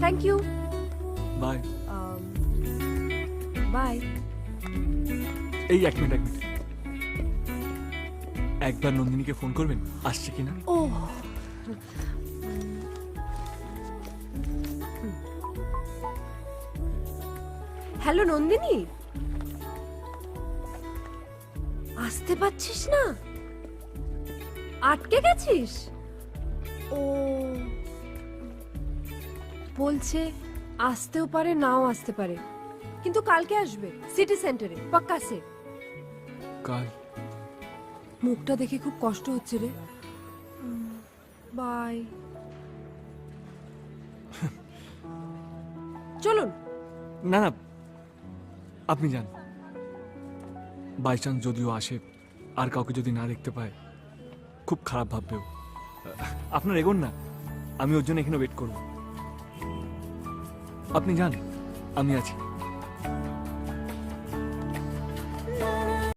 Thank you bye bye এই এক minute এক মিনিট। একবার নন্দিনীকে ফোন করবেন? আসছে কিনা ও হ্যালো নন্দিনী? আসতে পারছিস না? আটকে গেছিস? ও বলছে আসতেও পারে নাও আসতে পারে। কিন্তু কালকে আসবে সিটি সেন্টারে পাক্কা সে। কাল? মুখটা দেখে খুব কষ্ট হচ্ছে রে। বাই। চলুন। না না আপনি যান। বাই চান্স যদিও আসে আর কাউকে যদি না দেখতে পায় খুব খারাপ ভাববেও আপনার এগোন না আমি ওর জন্য এখানে ওয়েট করব। আপনি যান আমি আছি।